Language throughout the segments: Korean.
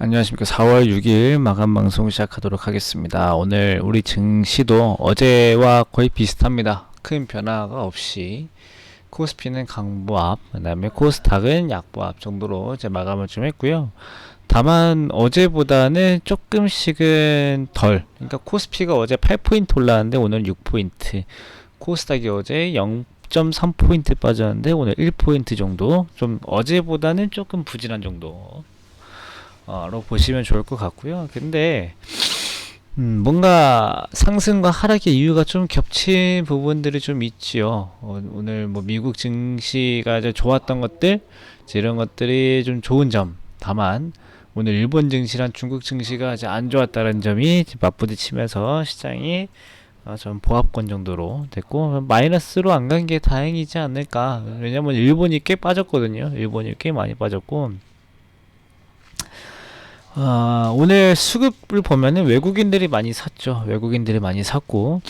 안녕하십니까. 4월 6일 마감 방송 시작하도록 하겠습니다. 오늘 우리 증시도 어제와 거의 비슷합니다. 큰 변화가 없이 코스피는 강보합, 그다음에 코스닥은 약보합 정도로 이제 마감을 좀 했고요. 다만 어제보다는 조금씩은 덜. 그러니까 코스피가 어제 8포인트 올랐는데 오늘 6포인트. 코스닥이 어제 0.3포인트 빠졌는데 오늘 1포인트 정도. 좀 어제보다는 조금 부진한 정도. 어,로 보시면 좋을 것 같고요. 근데 음, 뭔가 상승과 하락의 이유가 좀 겹친 부분들이 좀 있지요. 어, 오늘 뭐 미국 증시가 이제 좋았던 것들 이제 이런 것들이 좀 좋은 점. 다만 오늘 일본 증시랑 중국 증시가 이제 안 좋았다는 점이 맞부딪히면서 시장이 어, 좀 보합권 정도로 됐고 마이너스로 안 간 게 다행이지 않을까. 왜냐면 일본이 꽤 빠졌거든요. 일본이 꽤 많이 빠졌고 아, 오늘 수급을 보면은 외국인들이 많이 샀죠. 외국인들이 많이 샀고,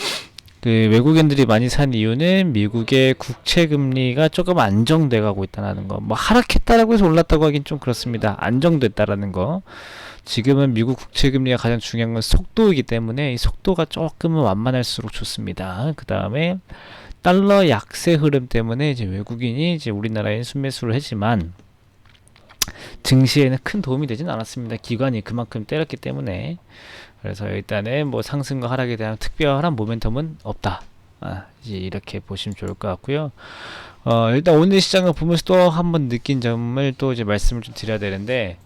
그 외국인들이 많이 산 이유는 미국의 국채 금리가 조금 안정돼 가고 있다는 거. 뭐 하락했다라고 해서 올랐다고 하긴 좀 그렇습니다. 안정됐다라는 거. 지금은 미국 국채 금리가 가장 중요한 건 속도이기 때문에 이 속도가 조금은 완만할수록 좋습니다. 그 다음에 달러 약세 흐름 때문에 이제 외국인이 이제 우리나라에 순매수를 했지만 증시에는 큰 도움이 되진 않았습니다. 기관이 그만큼 때렸기 때문에 그래서 일단은 뭐 상승과 하락에 대한 특별한 모멘텀은 없다. 아, 이렇게 보시면 좋을 것 같고요. 어, 일단 오늘 시장을 보면서 또 한 번 느낀 점을 또 이제 말씀을 좀 드려야 되는데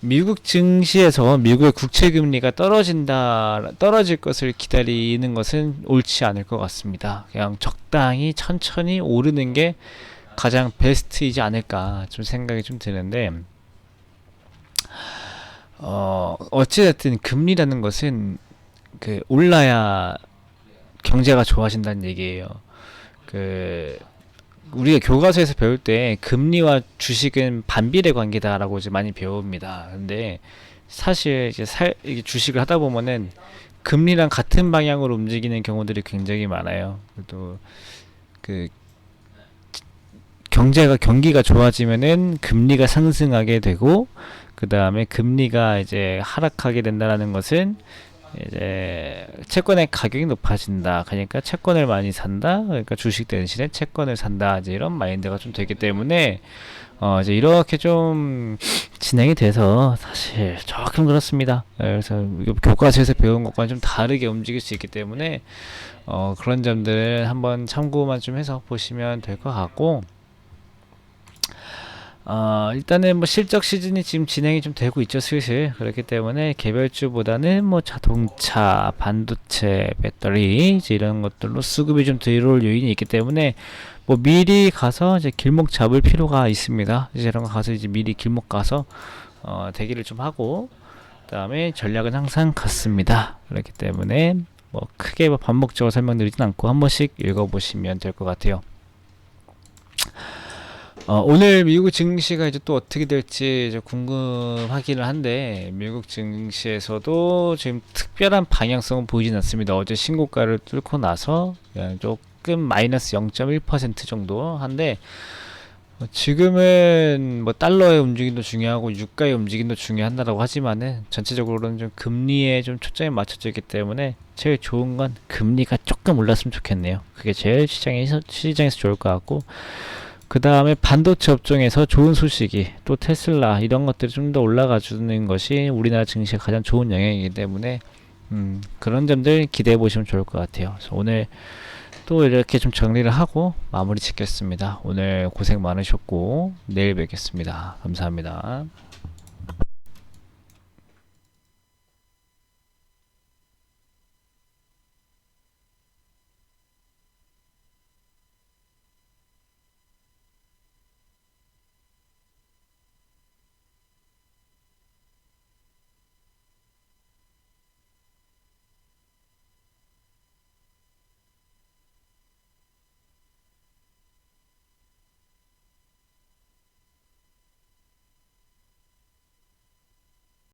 미국 증시에서 미국의 국채 금리가 떨어진다 떨어질 것을 기다리는 것은 옳지 않을 것 같습니다. 그냥 적당히 천천히 오르는 게 가장 베스트이지 않을까 좀 생각이 좀 드는데 어 어찌됐든 금리라는 것은 그 올라야 경제가 좋아진다는 얘기예요. 그 우리가 교과서에서 배울 때 금리와 주식은 반비례 관계다라고 이제 많이 배웁니다. 근데 사실 이제 살 이게 주식을 하다 보면은 금리랑 같은 방향으로 움직이는 경우들이 굉장히 많아요. 또 그 경제가 경기가 좋아지면은 금리가 상승하게 되고 그 다음에 금리가 이제 하락하게 된다라는 것은 이제 채권의 가격이 높아진다. 그러니까 채권을 많이 산다. 그러니까 주식 대신에 채권을 산다. 이제 이런 마인드가 좀 되기 때문에 어 이제 이렇게 좀 진행이 돼서 사실 조금 그렇습니다. 그래서 교과서에서 배운 것과는 좀 다르게 움직일 수 있기 때문에 어 그런 점들을 한번 참고만 좀 해서 보시면 될 것 같고 어, 일단은 뭐 실적 시즌이 지금 진행이 좀 되고 있죠, 슬슬. 그렇기 때문에 개별주보다는 뭐 자동차, 반도체, 배터리, 이제 이런 것들로 수급이 좀 들어올 요인이 있기 때문에 뭐 미리 가서 이제 길목 잡을 필요가 있습니다. 이제 이런 거 가서 이제 미리 길목 가서 어, 대기를 좀 하고 그 다음에 전략은 항상 같습니다. 그렇기 때문에 뭐 크게 뭐 반복적으로 설명드리진 않고 한 번씩 읽어보시면 될 것 같아요. 어, 오늘 미국 증시가 이제 또 어떻게 될지 이제 궁금하기는 한데 미국 증시에서도 지금 특별한 방향성은 보이진 않습니다. 어제 신고가를 뚫고 나서 조금 마이너스 0.1% 정도 한데 어, 지금은 뭐 달러의 움직임도 중요하고 유가의 움직임도 중요한다라고 하지만은 전체적으로는 좀 금리에 좀 초점이 맞춰져 있기 때문에 제일 좋은 건 금리가 조금 올랐으면 좋겠네요. 그게 제일 시장에서 시장에서 좋을 것 같고 그 다음에 반도체 업종에서 좋은 소식이 또 테슬라 이런 것들이 좀 더 올라가 주는 것이 우리나라 증시에 가장 좋은 영향이기 때문에 음, 그런 점들 기대해 보시면 좋을 것 같아요. 오늘 또 이렇게 좀 정리를 하고 마무리 짓겠습니다. 오늘 고생 많으셨고 내일 뵙겠습니다. 감사합니다.